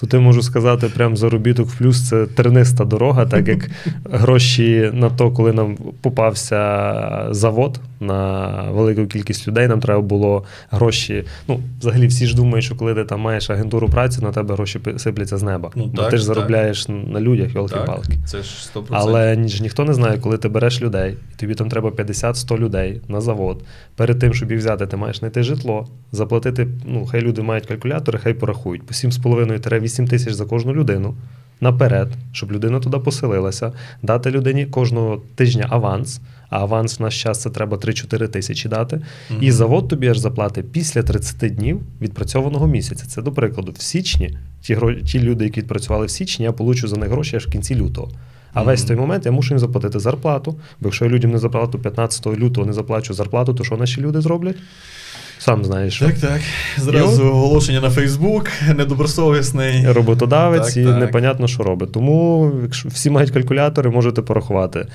Тут ти можу сказати, прям заробіток в плюс це терниста дорога, так як гроші на то, коли нам попався завод на велику кількість людей, нам треба було гроші. Ну, взагалі, всі ж думають, що коли ти там маєш агентуру праці, на тебе гроші сипляться з неба. Ну, Бо так, ти ж так. заробляєш на людях, йолки-палки. Це ж 100%. Але ні- ж ніхто не знає, коли ти береш людей, і тобі там треба 50-100 людей на завод. Перед тим, щоб їх взяти, ти маєш знайти житло, заплатити. Ну, хай люди мають калькулятори, хай порахують по 7,5-8 тисяч за кожну людину наперед, щоб людина туди поселилася, дати людині кожного тижня аванс. А аванс в наш час це треба 3-4 тисячі дати. І завод тобі аж заплатить після 30 днів відпрацьованого місяця. Це, до прикладу, в січні ті, ті люди, які відпрацювали в січні, я получу за них гроші аж в кінці лютого. А весь той момент я мушу їм заплатити зарплату. Бо якщо я людям не заплату 15 лютого не заплачу зарплату, то що наші люди зроблять? Сам знаєш, Так, так. Зразу оголошення на Фейсбук, недобросовісний. роботодавець Так, і так. непонятно, що робить. Тому, якщо всі мають калькулятори, можете порахувати.